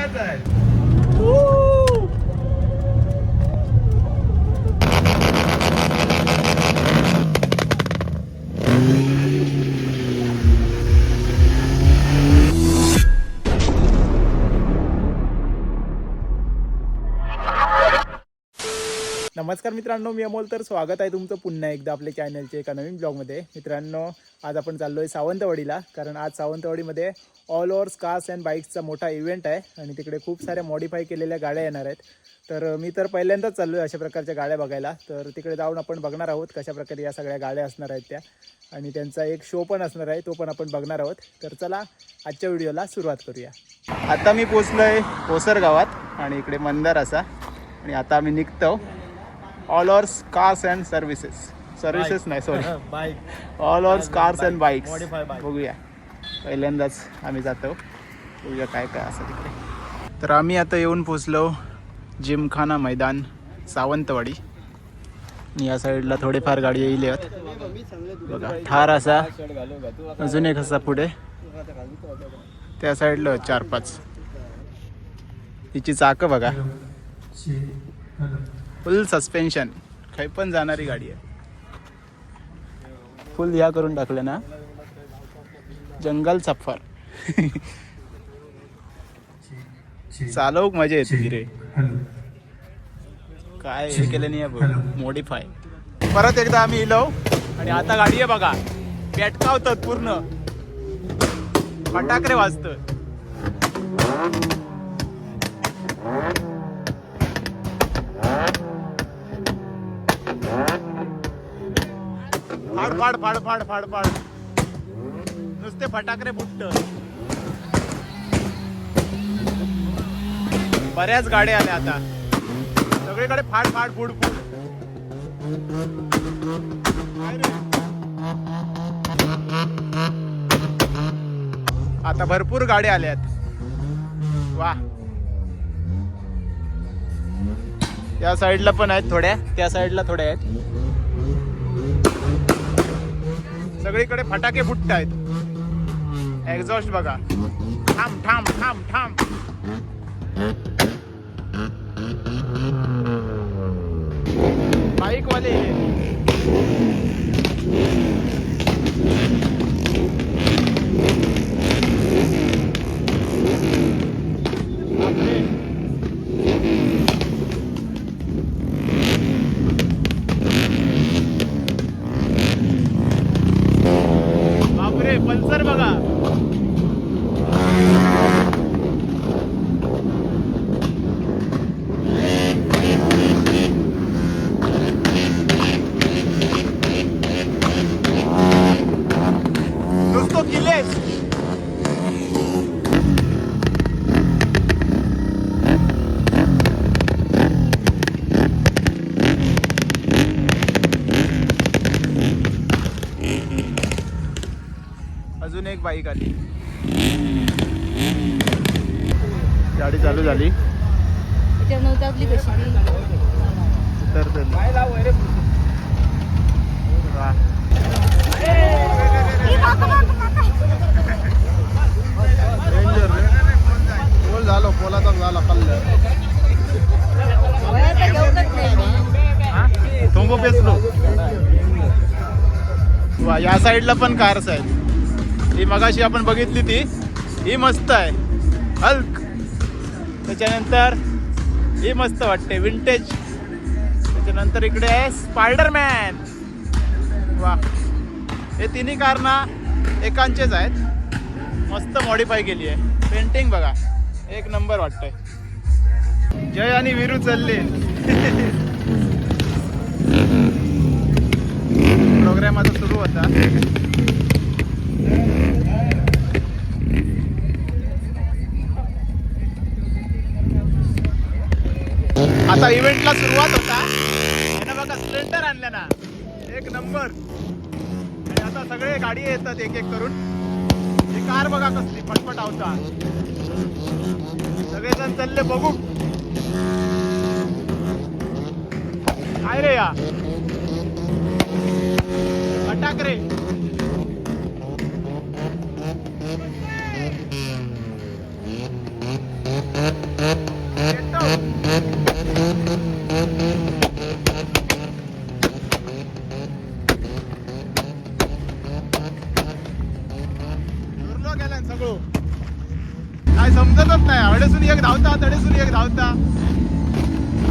जगात आहे नमस्कार मित्रांनो मी अमोल. तर स्वागत आहे तुमचं पुन्हा एकदा आपल्या चॅनलचे एका नवीन ब्लॉगमध्ये मित्रांनो आज आपण चाललो आहे सावंतवाडीला कारण आज सावंतवाडीमध्ये ऑल ओव्हर कार्स अँड बाईक्सचा मोठा इव्हेंट आहे आणि तिकडे खूप साऱ्या मॉडीफाय केलेल्या गाड्या येणार आहेत. तर मी तर पहिल्यांदाच चाललो आहे अशा प्रकारच्या गाड्या बघायला. तर तिकडे जाऊन आपण बघणार आहोत कशा प्रकारे या सगळ्या गाड्या असणार आहेत त्या. आणि त्यांचा एक शो पण असणार आहे तो पण आपण बघणार आहोत. तर चला आजच्या व्हिडिओला सुरुवात करूया. आता मी पोचलो आहे कोसर गावात आणि इकडे मंदार असा. आणि आता आम्ही निघतो all over cars and services services नाही sorry bike all over cars and bikes. बघूया पहिल्यांदाच आम्ही जातो. बघूया काय काय असं तिकडे. तर आम्ही आता येऊन पोचलो जिमखाना मैदान सावंतवाडी. आणि या साईडला थोडेफार गाडी येईल आहेत बघा ठार असा. अजून एक असा पुढे. त्या साईडला चार पाच. तिची चाकं बघा. Full suspension. काही पण जाणारी गाडी आहे. फुल ह्या करून टाकलं ना. जंगल सफर. चालवक मजा येते रे. काय हे केलं नाही मॉडीफाय परत एकदा आम्ही इलो. आणि आता गाडी आहे बघा. पेटकावतात पूर्ण. फटाकडे वाजतं फाड फाड फाड फाड फाड फाड. नुसते फटाकडे फुटत. बऱ्याच गाड्या आल्या आता. सगळीकडे फाड फाड फुड फुड. आता भरपूर गाड्या आल्यात. वा या साईडला पण आहेत थोड्या त्या साईडला थोड्या आहेत. सगळीकडे फटाके फुटत आहेत एक्झॉस्ट बघा. थांब थांब थांब थांब. बाईक वाले या साईडला पण कार्स आहेत ही मगाशी आपण बघितली ती. ही मस्त आहे. हल्क. त्याच्यानंतर ही मस्त वाटते विंटेज त्याच्यानंतर इकडे आहे स्पायडरमॅन वा हे तिन्ही कार ना एकांचेच आहेत. मस्त मॉडीफाय केली आहे. पेंटिंग बघा. एक नंबर वाटतंय. जय आणि विरू चालले. व्यायाम आता सुरू होता. आता इव्हेंटला सुरुवात होता. यानं बघा स्प्लेंडर आणल्या ना. एक नंबर आणि आता सगळे गाडी येतात एक एक करून. ही कार बघा कसली पटपट आवता सगळेजण चालले बघू काय रे या? ठाकरे काय समजतच नाही. अडसून एक धावता तडेसून एक धावता.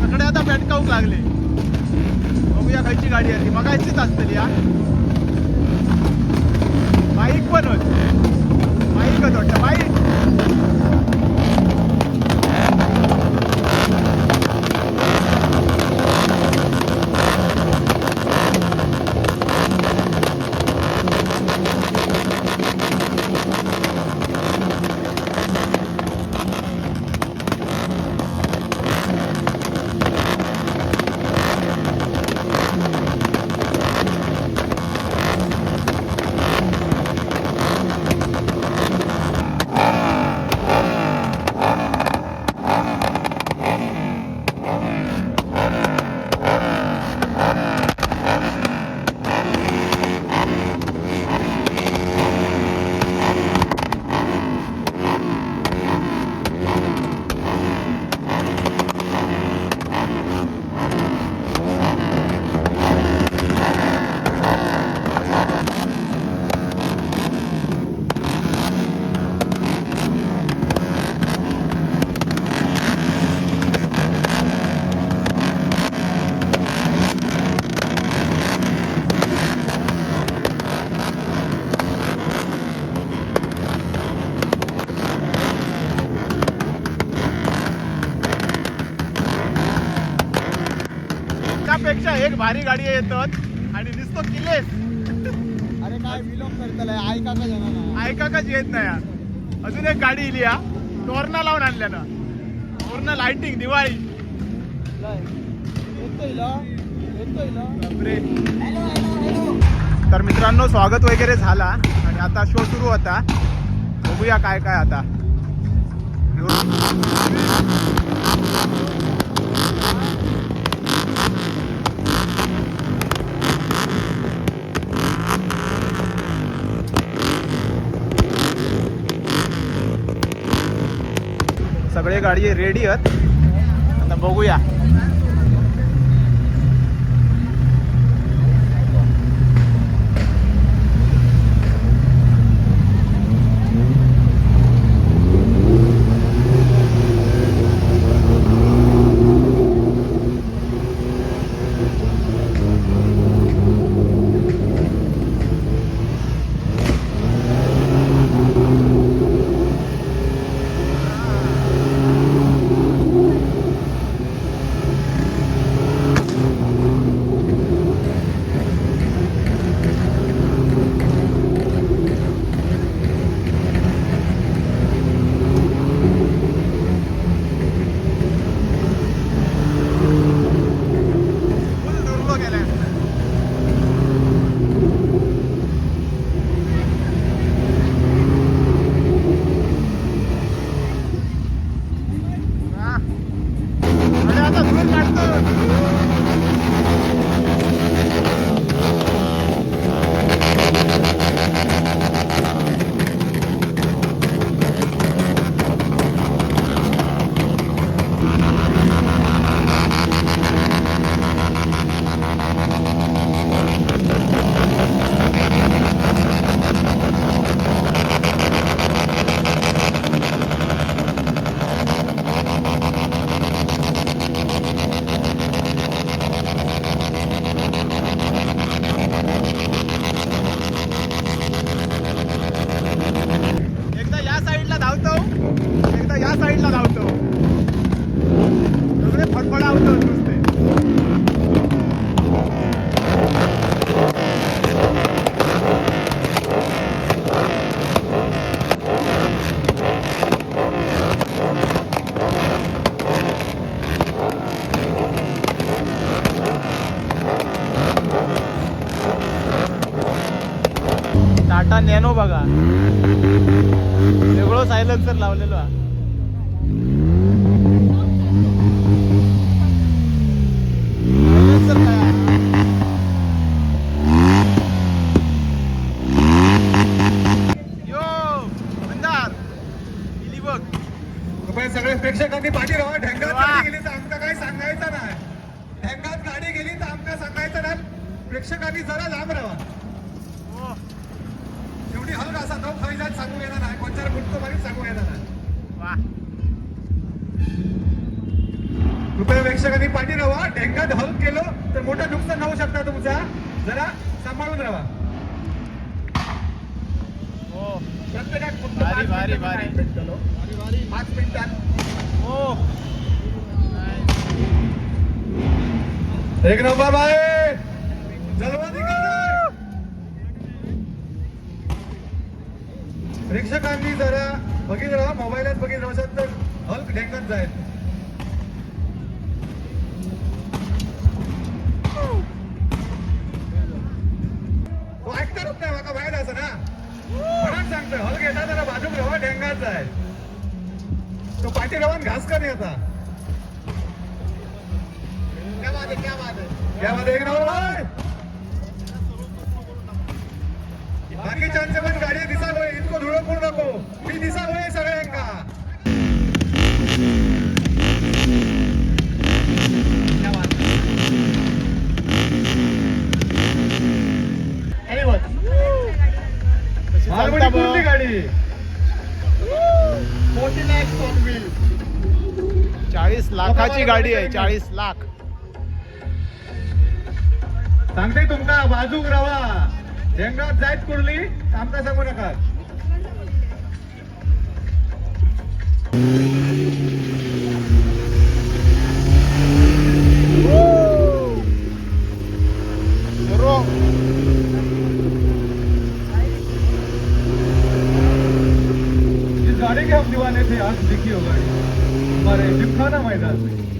सगळे आता पेटकावूक लागले? बघूया खायची गाडी आली मग कायचीच असतली हा बाईक पण होत. बाईकच वाटतं बाईक त्यापेक्षा एक भारी गाडी येतात. आणि नुसतं किल्लेस अरे काय विलोक करतलाय ऐका का जणांना ऐका का येत नाही यार. अजून एक गाडी इली या तोरणा लावून आणल्या ना. पूर्ण लाइटिंग दिवाळी. तर मित्रांनो स्वागत वगैरे झाला. आणि आता शो सुरू होता. बघूया काय काय आता सगळे गाडी रेडी आहेत. आता बघूया. प्रेक्षकांनी पाठी राहा ढेंगात. गाडी गेली तर आमका काही सांगायचं नाही. ढेंगात गाडी गेली तर आमका सांगायचं नाही. प्रेक्षकांनी जरा लांब राहा हो शेवटी हलक असा तो खैजात सांगू येणार नाही. कोणत्या मुठतो मारीत सांगू येणार नाही. कृपया प्रेक्षकांनी पाठी राहा ढेंगात हल केलं तर मोठं नुकसान होऊ शकतं तुमचा. जरा सांभाळून राहा भारी, भारी. पाच मिनिटात. हो. एक नंबर बाय. प्रेक्षकांनी जरा बघित राहा मोबाईलात बघित राहा तर हल्क ढेंगत जाईल. म्हणून हॉल घेता त्याला बाजूक रवा ढेंगात आहे. तो पाठी रवान घास का नाही आता? क्या बात आहे क्या बात आहे. यामध्ये एक नंबर आहे. बाकीच्यांचे पण गाडी दिसा होय इतकं धुळं करू. नको मी दिसा होय सगळ्यांका. कशी मालवणी चालता कुठली बघ. गाडी फोर्टी लॅक्स ऑन व्हील. चाळीस लाखाची गाडी आहे चाळीस लाख. सांगते तुमका बाजूक राहा जंगात जायत कुर्ली आमका सांगू नका. गाड़ी के हम दीवाने थे आज देखी हो गाड़ी हमारे जिमखाना मैदान में।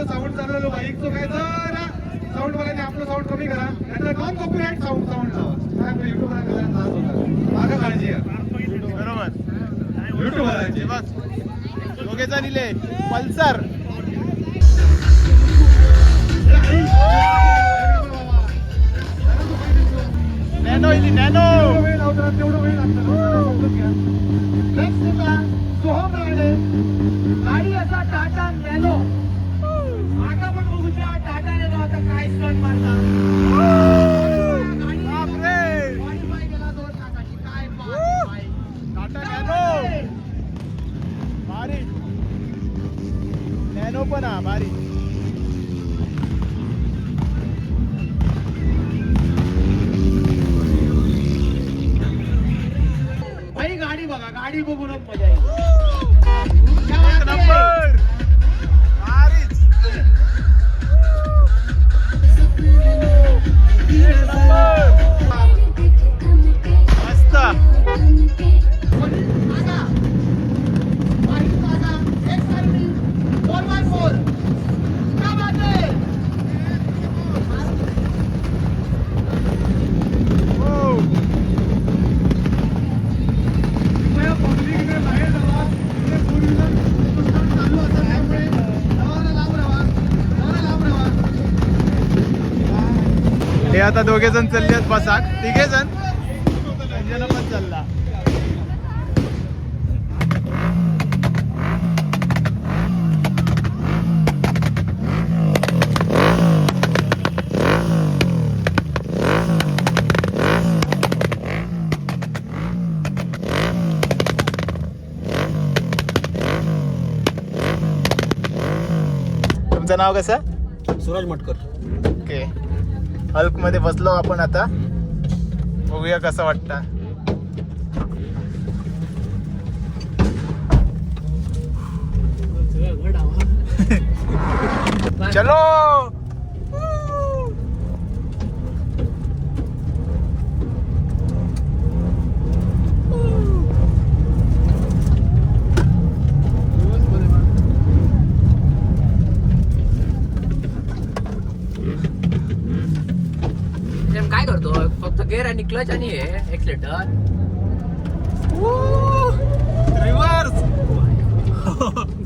झालं साऊंड चालू झालं बाईकचं काय? जरा साऊंड वाल्याने आपलं साऊंड कमी करा. नाहीतर नॉन कॉपीराईट साऊंड साऊंड लावा. काय युट्यूब काळजी बरोबर. युट्यूब बघ दोघे इले पल्सर. नॅनो इली नॅनो. तेवढं वेळ लागतं. सोहम राणे. हे आता दोघे जण चालले आहेत बसाक तिघे जण? अंजना पण चालला. तुमचं नाव कसं? सूरज मटकर. हल्कमध्ये बसलो आपण आता. बघूया कसं वाटतं. चलो! गेअर आणि क्लच आणि हे एक्सिलेटर रिव्हर्स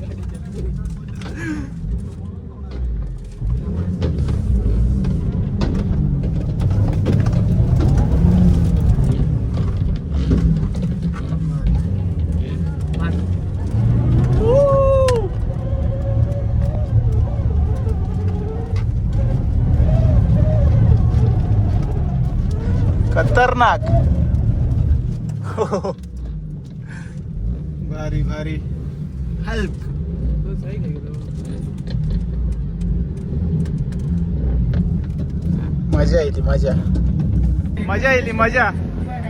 खतरनाक. भारी भारी. हल्क मजा येते मजा. मजा येते मजा.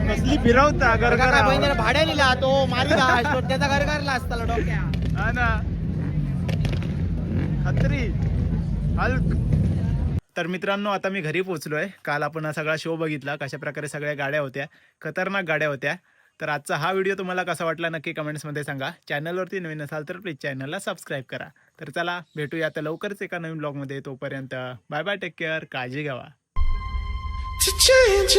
कसली फिरवता गरगर भाड्या लिहिला तो मारी त्याचा घर करला असता डोक्या हा ना. खत्री. हल्क तर मित्रांनो आता मी घरी पोचलो आहे काल आपण हा सगळा शो बघितला कशा प्रकारे सगळ्या गाड्या होत्या खतरनाक गाड्या होत्या. तर आजचा हा व्हिडिओ तुम्हाला कसा वाटला नक्की कमेंट्समध्ये सांगा. चॅनलवरती नवीन असाल तर प्लीज चॅनलला सबस्क्राईब करा. तर चला भेटूया आता लवकरच एका नवीन ब्लॉगमध्ये तोपर्यंत बाय बाय टेक केअर काळजी घ्यावा. To change